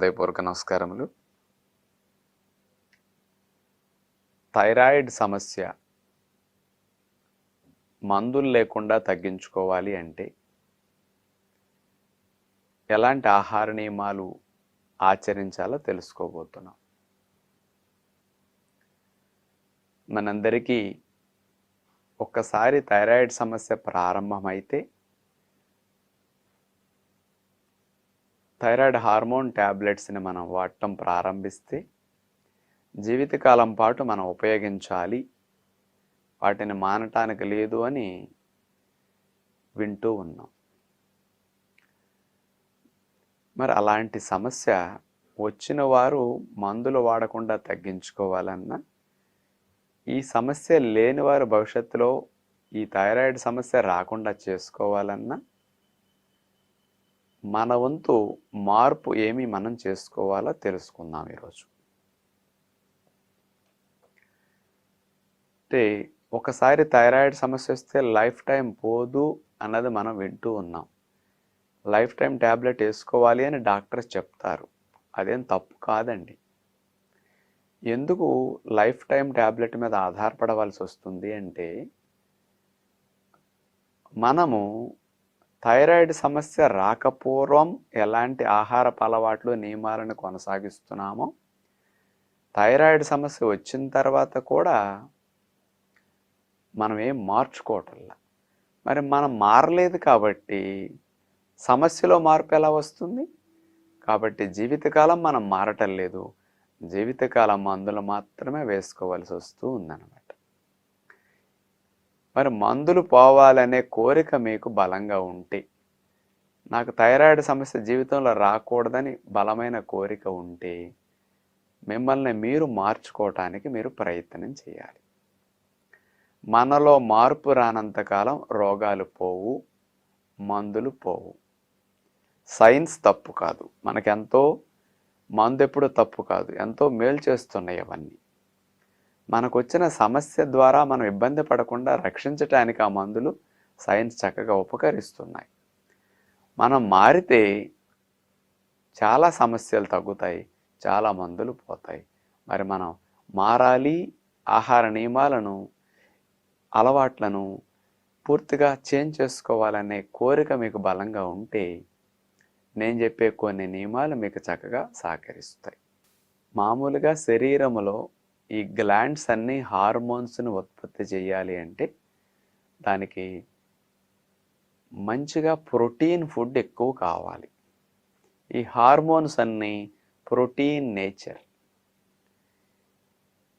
హృదయపూర్వక నమస్కారములు. థైరాయిడ్ సమస్య మందులు లేకుండా తగ్గించుకోవాలి అంటే ఎలాంటి ఆహార నియమాలు ఆచరించాలో తెలుసుకోబోతున్నాం. మనందరికీ ఒక్కసారి థైరాయిడ్ సమస్య ప్రారంభమైతే థైరాయిడ్ హార్మోన్ ట్యాబ్లెట్స్ని మనం వాడటం ప్రారంభిస్తే జీవితకాలం పాటు మనం ఉపయోగించాలి. వాటిని మానటానికి లేదు అని వింటూ ఉన్నాం. మరి అలాంటి సమస్య వచ్చిన వారు మందులు వాడకుండా తగ్గించుకోవాలన్నా ఈ సమస్య లేని వారు భవిష్యత్తులో ఈ థైరాయిడ్ సమస్య రాకుండా చేసుకోవాలన్నా మన వంతు మార్పు ఏమి మనం చేసుకోవాలో తెలుసుకుందాం ఈరోజు. అంటే ఒకసారి థైరాయిడ్ సమస్య వస్తే లైఫ్ టైం పోదు అన్నది మనం వింటూ ఉన్నాం. లైఫ్ టైం ట్యాబ్లెట్ వేసుకోవాలి అని డాక్టర్స్ చెప్తారు. అదేం తప్పు కాదండి. ఎందుకు లైఫ్ టైం ట్యాబ్లెట్ మీద ఆధారపడవలసి వస్తుంది అంటే మనము థైరాయిడ్ సమస్య రాకపూర్వం ఎలాంటి ఆహారపు అలవాట్లు నియమాలను కొనసాగిస్తున్నామో థైరాయిడ్ సమస్య వచ్చిన తర్వాత కూడా మనం ఏం మార్చుకోవటంలా? మరి మనం మారలేదు కాబట్టి సమస్యలో మార్పు ఎలా వస్తుంది? కాబట్టి జీవితకాలం మనం మారటం లేదు. జీవితకాలం మందులు మాత్రమే వేసుకోవాల్సి వస్తూ ఉందన్నమాట. మరి మందులు పోవాలనే కోరిక మీకు బలంగా ఉంటే నాకు థైరాయిడ్ సమస్య జీవితంలో రాకూడదని బలమైన కోరిక ఉంటే మిమ్మల్ని మీరు మార్చుకోవటానికి మీరు ప్రయత్నం చేయాలి. మనలో మార్పు రానంతకాలం రోగాలు పోవు మందులు పోవు. సైన్స్ తప్పు కాదు. మనకెంతో మందు ఎప్పుడు తప్పు కాదు. ఎంతో మేలు చేస్తున్నాయి అవన్నీ. మనకు వచ్చిన సమస్య ద్వారా మనం ఇబ్బంది పడకుండా రక్షించటానికి ఆ మందులు సైన్స్ చక్కగా ఉపకరిస్తున్నాయి. మనం మారితే చాలా సమస్యలు తగ్గుతాయి చాలా మందులు పోతాయి. మరి మనం మారాలి ఆహార నియమాలను అలవాట్లను పూర్తిగా చేంజ్ చేసుకోవాలనే కోరిక మీకు బలంగా ఉంటే నేను చెప్పే కొన్ని నియమాలు మీకు చక్కగా సహకరిస్తాయి. మామూలుగా శరీరములో ఈ గ్లాండ్స్ అన్నీ హార్మోన్స్ని ఉత్పత్తి చేయాలి అంటే దానికి మంచిగా ప్రోటీన్ ఫుడ్ ఎక్కువ కావాలి. ఈ హార్మోన్స్ అన్నీ ప్రోటీన్ నేచర్.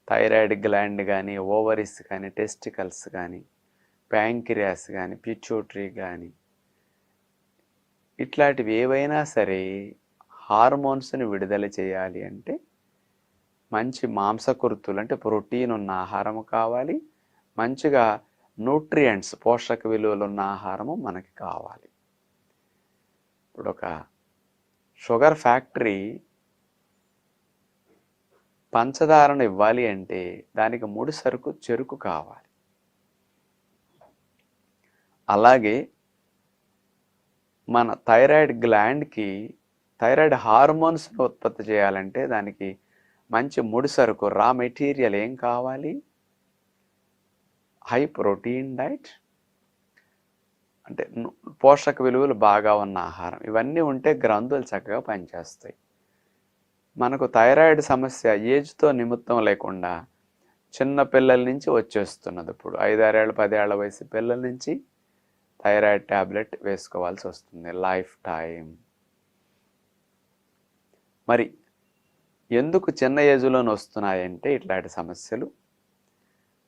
థైరాయిడ్ గ్లాండ్ కానీ ఓవరీస్ కానీ టెస్టికల్స్ కానీ ప్యాంక్రియాస్ కానీ పిచ్యూటరీ కానీ ఇట్లాంటివి ఏవైనా సరే హార్మోన్స్ని విడుదల చేయాలి అంటే మంచి మాంసకృతులు అంటే ప్రోటీన్ ఉన్న ఆహారము కావాలి. మంచిగా న్యూట్రియంట్స్ పోషక విలువలు ఉన్న ఆహారము మనకి కావాలి. ఇప్పుడు ఒక షుగర్ ఫ్యాక్టరీ పంచదారను ఇవ్వాలి అంటే దానికి ముడి సరుకు చెరుకు కావాలి. అలాగే మన థైరాయిడ్ గ్లాండ్కి థైరాయిడ్ హార్మోన్స్ని ఉత్పత్తి చేయాలంటే దానికి మంచి ముడి సరుకు రా మెటీరియల్ ఏం కావాలి? High protein diet? అంటే పోషక విలువలు బాగా ఉన్న ఆహారం. ఇవన్నీ ఉంటే గ్రంథులు చక్కగా పనిచేస్తాయి. మనకు థైరాయిడ్ సమస్య ఏజ్తో నిమిత్తం లేకుండా చిన్న పిల్లల నుంచి వచ్చేస్తున్నది ఇప్పుడు. ఐదారేళ్ళ పదేళ్ళ వయసు పిల్లల నుంచి థైరాయిడ్ ట్యాబ్లెట్ వేసుకోవాల్సి వస్తుంది. లైఫ్ టైం మరి ఎందుకు చిన్న ఏజ్లోనే వస్తున్నాయంటే ఇట్లాంటి సమస్యలు?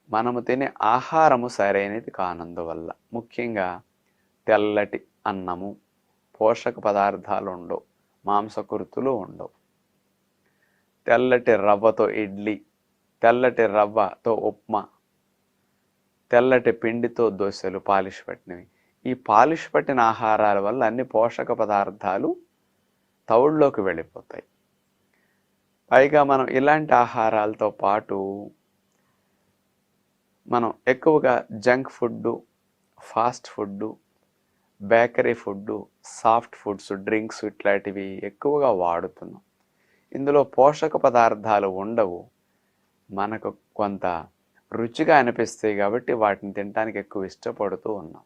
మనము తినే ఆహారము సరైనది కానందువల్ల. ముఖ్యంగా తెల్లటి అన్నము పోషక పదార్థాలు ఉండవు మాంసకృతులు ఉండవు. తెల్లటి రవ్వతో ఇడ్లీ తెల్లటి రవ్వతో ఉప్మా తెల్లటి పిండితో దోశలు పాలిష్ పట్టినవి. ఈ పాలిష్ పట్టిన ఆహారాల వల్ల అన్ని పోషక పదార్థాలు తవుడులోకి వెళ్ళిపోతాయి. పైగా మనం ఇలాంటి ఆహారాలతో పాటు మనం ఎక్కువగా junk food fast food bakery food soft foods drinks ఇట్లాంటివి ఎక్కువగా వాడుతున్నాం. ఇందులో పోషక పదార్థాలు ఉండవు. మనకు కొంత రుచిగా అనిపిస్తాయి కాబట్టి వాటిని తినడానికి ఎక్కువ ఇష్టపడుతూ ఉన్నాం.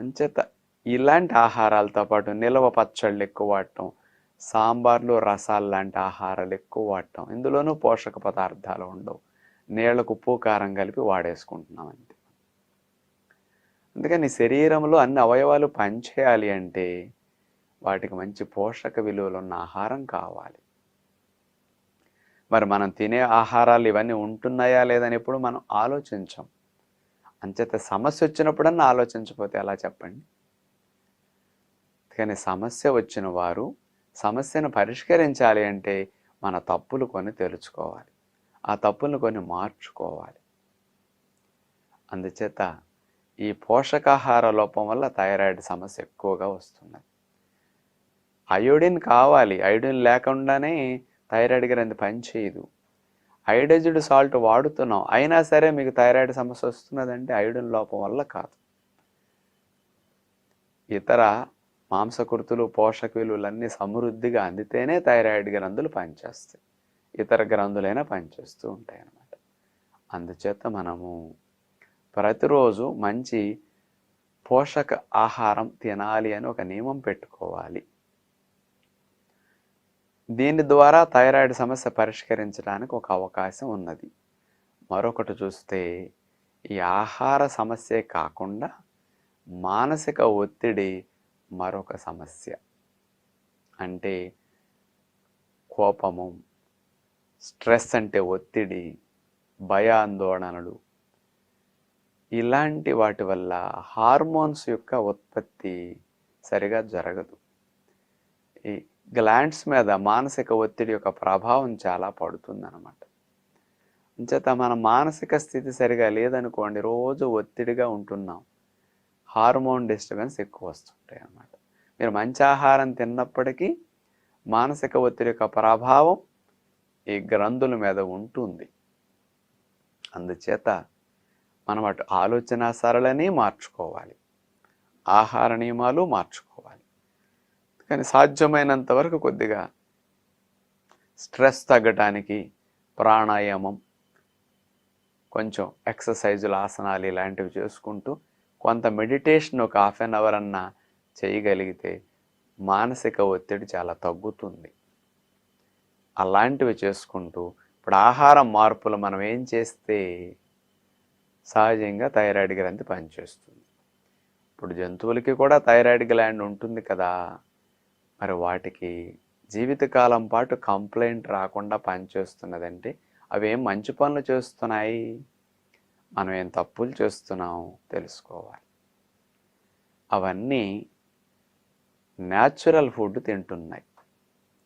అంచేత ఇలాంటి ఆహారాలతో పాటు నిల్వ పచ్చళ్ళు ఎక్కువ వాడటం సాంబార్లు రసాలు లాంటి ఆహారాలు ఎక్కువ వాడటం. ఇందులోనూ పోషక పదార్థాలు ఉండవు. నీళ్ళకు ఉప్పు కారం కలిపి వాడేసుకుంటున్నాం అంతే. అందుకని శరీరంలో అన్ని అవయవాలు పనిచేయాలి అంటే వాటికి మంచి పోషక విలువలు ఉన్న ఆహారం కావాలి. మరి మనం తినే ఆహారాలు ఇవన్నీ ఉంటున్నాయా లేదని ఎప్పుడు మనం ఆలోచించం. అంచేత సమస్య వచ్చినప్పుడన్నా ఆలోచించకపోతే ఎలా చెప్పండి. కానీ సమస్య వచ్చిన వారు సమస్యను పరిష్కరించాలి అంటే మన తప్పులు కొని తెలుసుకోవాలి. ఆ తప్పులను కొని మార్చుకోవాలి. అందుచేత ఈ పోషకాహార లోపం వల్ల థైరాయిడ్ సమస్య ఎక్కువగా వస్తున్నది. అయోడిన్ కావాలి. అయోడిన్ లేకుండానే థైరాయిడ్ గ్రంథి పనిచేయదు అయోడైజ్డ్ సాల్ట్ వాడుతున్నాం. అయినా సరే మీకు థైరాయిడ్ సమస్య వస్తున్నదంటే అయోడిన్ లోపం వల్ల కాదు. ఇతర మాంసకృతులు పోషక విలువలన్నీ సమృద్ధిగా అందితేనే థైరాయిడ్ గ్రంథులు పనిచేస్తాయి. ఇతర గ్రంథులైనా పనిచేస్తూ ఉంటాయి అన్నమాట అందుచేత మనము ప్రతిరోజు మంచి పోషక ఆహారం తినాలి అని ఒక నియమం పెట్టుకోవాలి. దీని ద్వారా థైరాయిడ్ సమస్య పరిష్కరించడానికి ఒక అవకాశం ఉన్నది. మరొకటి చూస్తే ఈ ఆహార సమస్యే కాకుండా మానసిక ఒత్తిడి మరొక సమస్య. అంటే కోపము స్ట్రెస్ అంటే ఒత్తిడి భయాందోళనలు. ఇలాంటి వాటి వల్ల హార్మోన్స్ యొక్క ఉత్పత్తి సరిగా జరగదు. ఈ గ్లాండ్స్ మీద మానసిక ఒత్తిడి యొక్క ప్రభావం చాలా పడుతుందన్నమాట. అంచేత మన మానసిక స్థితి సరిగా లేదనుకోండి రోజు ఒత్తిడిగా ఉంటున్నాం. హార్మోన్ డిస్టర్బెన్స్ ఎక్కువ వస్తుంటాయి అన్నమాట. మీరు మంచి ఆహారం తిన్నప్పటికీ మానసిక ఒత్తిడి యొక్క ప్రభావం ఈ గ్రంథుల మీద ఉంటుంది. అందుచేత మనం అటు ఆలోచన సరళని మార్చుకోవాలి. ఆహార నియమాలు మార్చుకోవాలి. కానీ సాధ్యమైనంత వరకు కొద్దిగా స్ట్రెస్ తగ్గటానికి ప్రాణాయామం కొంచెం ఎక్సర్సైజులు ఆసనాలు ఇలాంటివి చేసుకుంటూ కొంత మెడిటేషన్ ఒక హాఫ్ అన్ అవర్ అన్నా చేయగలిగితే మానసిక ఒత్తిడి చాలా తగ్గుతుంది. అలాంటివి చేసుకుంటూ ఇప్పుడు ఆహారం మార్పులు మనం ఏం చేస్తే సహజంగా థైరాయిడ్ గ్రంథి పనిచేస్తుంది. ఇప్పుడు జంతువులకి కూడా థైరాయిడ్ గ్లాండ్ ఉంటుంది కదా మరి వాటికి జీవితకాలం పాటు కంప్లైంట్ రాకుండా పనిచేస్తున్నదంటే అవి ఏం మంచి పనులు చేస్తున్నాయి? మనం ఏం తప్పులు చేస్తున్నామో తెలుసుకోవాలి. అవన్నీ న్యాచురల్ ఫుడ్ తింటున్నాయి.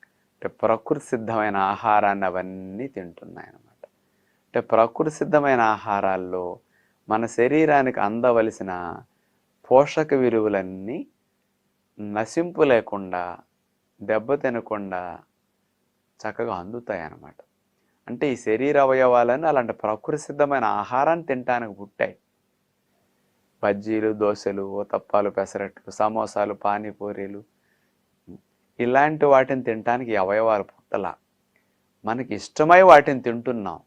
అంటే ప్రకృతి సిద్ధమైన ఆహారాన్ని అవన్నీ తింటున్నాయి అన్నమాట. అంటే ప్రకృతి సిద్ధమైన ఆహారాల్లో మన శరీరానికి అందవలసిన పోషక విలువలన్నీ నశింపు లేకుండా దెబ్బ తినకుండా చక్కగా అందుతాయి అన్నమాట అంటే ఈ శరీర అవయవాలని అలాంటి ప్రకృతి సిద్ధమైన ఆహారాన్ని తినటానికి పుట్టాయి. బజ్జీలు దోశలు తప్పాలు పెసరట్లు సమోసాలు పానీపూరీలు. ఇలాంటి వాటిని తినటానికి అవయవాలు పుట్టల. మనకి ఇష్టమై వాటిని తింటున్నాం.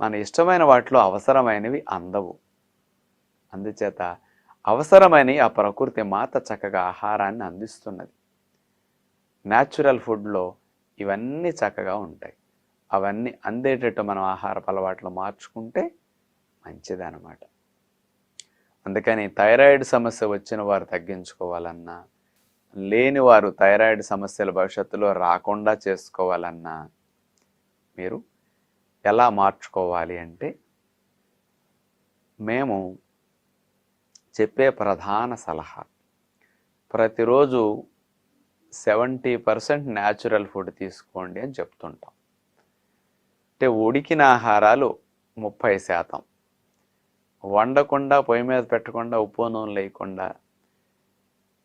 మన ఇష్టమైన వాటిలో అవసరమైనవి అందవు. అందుచేత అవసరమైన ఆ ప్రకృతి మాత చక్కగా ఆహారాన్ని అందిస్తున్నది. న్యాచురల్ ఫుడ్లో ఇవన్నీ చక్కగా ఉంటాయి. అవన్నీ అందేటట్టు మనం ఆహారపు అలవాట్లు మార్చుకుంటే మంచిదన్నమాట. అందుకని థైరాయిడ్ సమస్య వచ్చిన వారు తగ్గించుకోవాలన్నా లేని వారు థైరాయిడ్ సమస్యలు భవిష్యత్తులో రాకుండా చేసుకోవాలన్నా మీరు ఎలా మార్చుకోవాలి అంటే మేము చెప్పే ప్రధాన సలహా ప్రతిరోజు సెవెంటీ పర్సెంట్ న్యాచురల్ ఫుడ్ తీసుకోండి అని చెప్తుంటాం. అంటే ఉడికిన ఆహారాలు ముప్పై శాతం. వండకుండా పొయ్యి మీద పెట్టకుండా ఉప్పు నూనె లేకుండా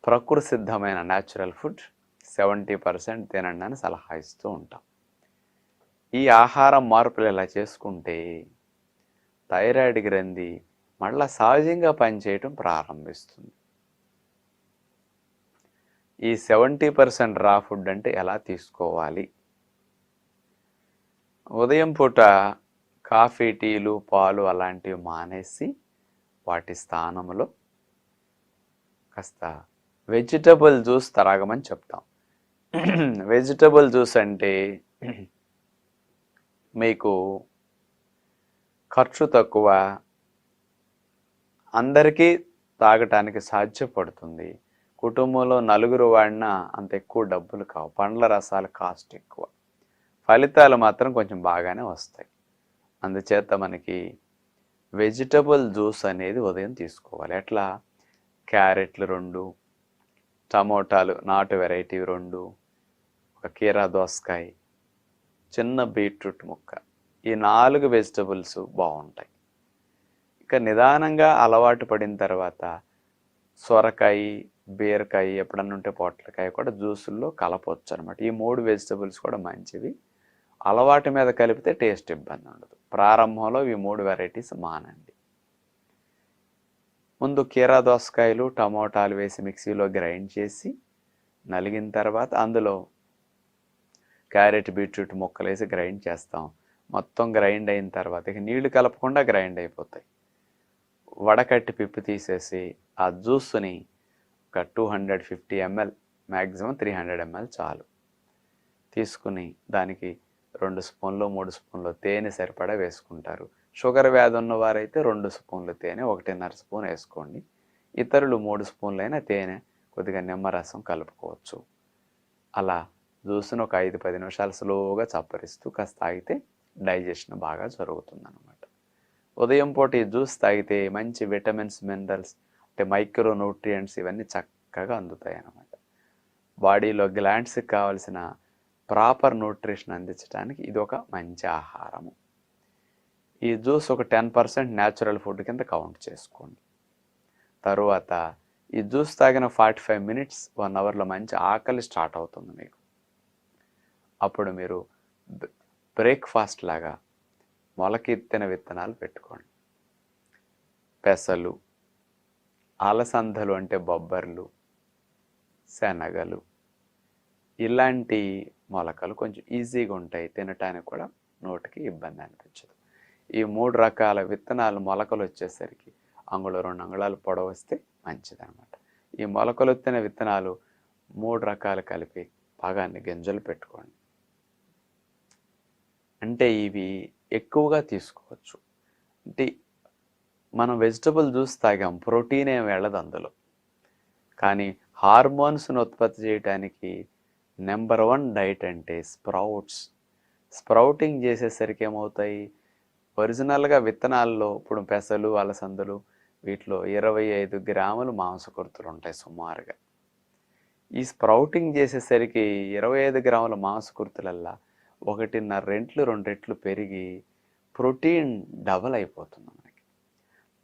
ప్రకృతి సిద్ధమైన న్యాచురల్ ఫుడ్ సెవెంటీ పర్సెంట్ తినండి అని సలహా ఇస్తూ ఉంటాం. ఈ ఆహారం మార్పులు ఇలా చేసుకుంటే థైరాయిడ్ గ్రంథి మళ్ళా సహజంగా పనిచేయటం ప్రారంభిస్తుంది. ఈ సెవెంటీ పర్సెంట్ రా ఫుడ్ అంటే ఎలా తీసుకోవాలి? ఉదయం పూట కాఫీ టీలు పాలు అలాంటివి మానేసి వాటి స్థానంలో కాస్త వెజిటబుల్ జ్యూస్ తాగమని చెప్తాం. వెజిటబుల్ జ్యూస్ అంటే మీకు ఖర్చు తక్కువ అందరికీ తాగటానికి సాధ్యపడుతుంది. కుటుంబంలో నలుగురు వాడినా అంత ఎక్కువ డబ్బులు కావు. పండ్ల రసాల కాస్ట్ ఎక్కువ. ఫలితాలు మాత్రం కొంచెం బాగానే వస్తాయి. అందుచేత మనకి వెజిటబుల్ జ్యూస్ అనేది ఉదయం తీసుకోవాలి. ఎట్లా? క్యారెట్లు రెండు టమోటాలు నాటు వెరైటీ రెండు ఒక కీరా దోసకాయ చిన్న బీట్రూట్ ముక్క. ఈ నాలుగు వెజిటబుల్స్ బాగుంటాయి. ఇక నిదానంగా అలవాటు పడిన తర్వాత సొరకాయ బీరకాయ ఎప్పుడన్నా ఉంటే పొట్లకాయ కూడా జ్యూసుల్లో కలపవచ్చు అనమాట ఈ మూడు వెజిటబుల్స్ కూడా మంచివి. అలవాటు మీద కలిపితే టేస్ట్ ఇబ్బంది ఉండదు. ప్రారంభంలో ఇవి మూడు వెరైటీస్ మానండి. ముందు కీరా దోసకాయలు టమోటాలు వేసి మిక్సీలో గ్రైండ్ చేసి నలిగిన తర్వాత అందులో క్యారెట్ బీట్రూట్ ముక్కలు వేసి గ్రైండ్ చేస్తాం. మొత్తం గ్రైండ్ అయిన తర్వాత ఇక నీళ్ళు కలపకుండా గ్రైండ్ అయిపోతాయి. వడకట్టి పిప్పి తీసేసి ఆ జ్యూస్ని ఒక two hundred fifty ML maximum three hundred ML చాలు. తీసుకుని దానికి రెండు స్పూన్లు మూడు స్పూన్లు తేనె సరిపడా వేసుకుంటారు. షుగర్ వ్యాధి ఉన్నవారైతే రెండు స్పూన్లు తేనె ఒకటిన్నర స్పూన్ వేసుకోండి. ఇతరులు మూడు స్పూన్లైన తేనె కొద్దిగా నిమ్మరసం కలుపుకోవచ్చు. అలా జ్యూస్ను ఒక ఐదు పది నిమిషాలు స్లోగా చప్పరిస్తూ కాస్త తాగితే డైజెషన్ బాగా జరుగుతుందన్నమాట. ఉదయం పూట ఈ జ్యూస్ తాగితే మంచి విటమిన్స్ మినరల్స్ అంటే మైక్రో న్యూట్రియంట్స్ ఇవన్నీ చక్కగా అందుతాయి అన్నమాట బాడీలో గ్లాండ్స్కి కావాల్సిన ప్రాపర్ న్యూట్రిషన్ అందించడానికి ఇది ఒక మంచి ఆహారము. ఈ జ్యూస్ ఒక టెన్ పర్సెంట్ న్యాచురల్ ఫుడ్ కింద కౌంట్ చేసుకోండి. తరువాత ఈ జ్యూస్ తాగిన ఫార్టీ ఫైవ్ మినిట్స్ వన్ అవర్లో మంచి ఆకలి స్టార్ట్ అవుతుంది మీకు. అప్పుడు మీరు బ్రేక్ఫాస్ట్ లాగా మొలకెత్తిన విత్తనాలు పెట్టుకోండి. పెసలు అలసందలు అంటే బొబ్బర్లు శనగలు ఇలాంటి మొలకలు కొంచెం ఈజీగా ఉంటాయి. తినటానికి కూడా నోటికి ఇబ్బంది అనిపించదు. ఈ మూడు రకాల విత్తనాలు మొలకలు వచ్చేసరికి అంగుళం రెండు అంగుళాలు పొడవు వస్తే మంచిదన్నమాట. ఈ మొలకలు వచ్చిన విత్తనాలు మూడు రకాలు కలిపి భాగాన్ని గింజలు పెట్టుకోండి. అంటే ఇవి ఎక్కువగా తీసుకోవచ్చు. అంటే మనం వెజిటబుల్ జ్యూస్ తాగాం ప్రోటీన్ ఏం వెళ్ళదు అందులో. కానీ హార్మోన్స్ను ఉత్పత్తి చేయడానికి నెంబర్ వన్ డైట్ అంటే స్ప్రౌట్స్. స్ప్రౌటింగ్ చేసేసరికి ఏమవుతాయి? ఒరిజినల్గా విత్తనాల్లో ఇప్పుడు పెసలు అలసందలు వీటిలో ఇరవై ఐదు గ్రాములు మాంసకృతులు ఉంటాయి సుమారుగా. ఈ స్ప్రౌటింగ్ చేసేసరికి ఇరవై ఐదు గ్రాముల మాంసకృతులల్లా ఒకటిన్నర రెంట్లు రెండెట్లు పెరిగి ప్రోటీన్ డబల్ అయిపోతుంది మనకి.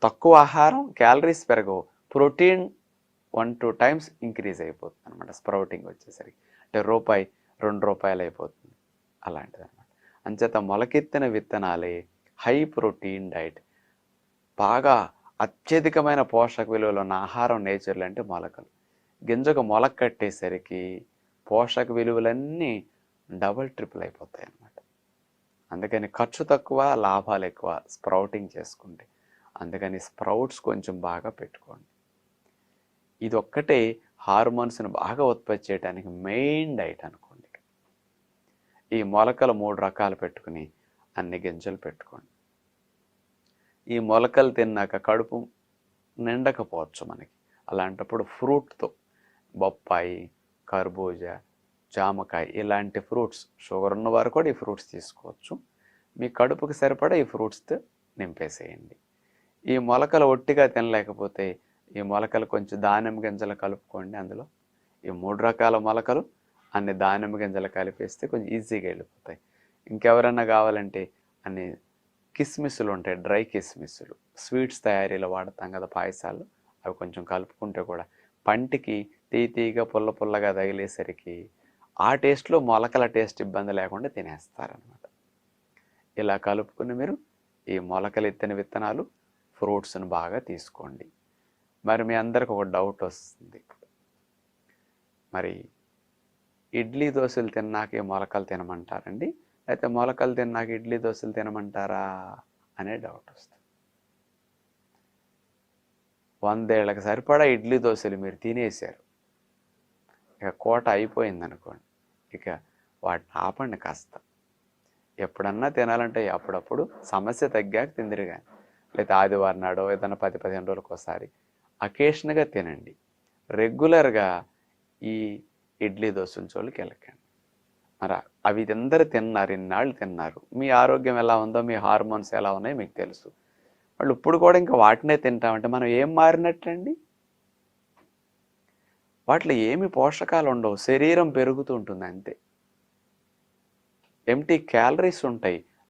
తక్కువ ఆహారం క్యాలరీస్ పెరగవు. Protein one two times increase అయిపోతుంది అనమాట స్ప్రౌటింగ్ వచ్చేసరికి. అంటే రూపాయి రెండు రూపాయలు అయిపోతుంది. అలాంటిది అనమాట అంచేత మొలకెత్తిన విత్తనాలే హై ప్రోటీన్ డైట్. బాగా అత్యధికమైన పోషక విలువలు ఉన్న ఆహారం నేచర్లు అంటే మొలకలు. గింజకు మొలక కట్టేసరికి పోషక విలువలన్నీ డబల్ ట్రిపుల్ అయిపోతాయి అన్నమాట అందుకని ఖర్చు తక్కువ లాభాలు ఎక్కువ స్ప్రౌటింగ్ చేసుకుంటే. అందుకని స్ప్రౌట్స్ కొంచెం బాగా పెట్టుకోండి. ఇది ఒక్కటే హార్మోన్స్ని బాగా ఉత్పత్తి చేయడానికి మెయిన్ డైట్ అనుకోండి. ఈ మొలకలు మూడు రకాలు పెట్టుకుని అన్ని గింజలు పెట్టుకోండి. ఈ మొలకలు తిన్నాక కడుపు నిండకపోవచ్చు మనకి. అలాంటప్పుడు ఫ్రూట్తో బొప్పాయి కర్బూజా జామకాయ ఇలాంటి ఫ్రూట్స్ షుగర్ ఉన్నవారు కూడా ఈ ఫ్రూట్స్ తీసుకోవచ్చు. మీ కడుపుకి సరిపడా ఈ ఫ్రూట్స్తో నింపేసేయండి. ఈ మొలకలు ఒట్టిగా తినలేకపోతే ఈ మొలకలు కొంచెం దానిమ్మ గింజలు కలుపుకోండి అందులో. ఈ మూడు రకాల మొలకలు అన్ని దానిమ్మ గింజలు కలిపేస్తే కొంచెం ఈజీగా వెళ్ళిపోతాయి. ఇంకెవరన్నా కావాలంటే అన్ని కిస్మిస్లు ఉంటాయి డ్రై కిస్మిస్లు. స్వీట్స్ తయారీలో వాడతాం కదా పాయసాలు. అవి కొంచెం కలుపుకుంటే కూడా పంటికి తీతీగా పుల్ల పుల్లగా తగిలేసరికి ఆ టేస్ట్లో మొలకల టేస్ట్ ఇబ్బంది లేకుండా తినేస్తారనమాట ఇలా కలుపుకుని మీరు ఈ మొలకలు ఎత్తిన విత్తనాలు ఫ్రూట్స్ని బాగా తీసుకోండి. మరి మీ అందరికి ఒక డౌట్ వస్తుంది. మరి ఇడ్లీ దోశలు తిన్నాకే మొలకలు తినమంటారండి? అయితే మొలకలు తిన్నాక ఇడ్లీ దోశలు తినమంటారా అనే డౌట్ వస్తుంది. వందేళ్ళకు సరిపడా ఇడ్లీ దోశలు మీరు తినేశారు. ఇక కోట అయిపోయింది అనుకోండి ఇక వాటిని ఆపండి కాస్త. ఎప్పుడన్నా తినాలంటే అప్పుడప్పుడు సమస్య తగ్గాక తిందిరు కానీ లేదా ఆదివారం నాడో ఏదైనా పది పదిహేను రోజులకు ఒకసారి అకేషన్గా తినండి. రెగ్యులర్గా ఈ ఇడ్లీ దోశల జోలికి వెళ్ళకండి. మరి అవి అందరూ తిన్నారు ఇన్నాళ్ళు తిన్నారు. మీ ఆరోగ్యం ఎలా ఉందో మీ హార్మోన్స్ ఎలా ఉన్నాయో మీకు తెలుసు. వాళ్ళు ఇప్పుడు కూడా ఇంకా వాటినే తింటామంటే మనం ఏం మారినట్టండి? వాటిలో ఏమి పోషకాలు ఉండవు. శరీరం పెరుగుతూ ఉంటుంది అంతే. ఎంటీ క్యాలరీస్ ఉంటాయి.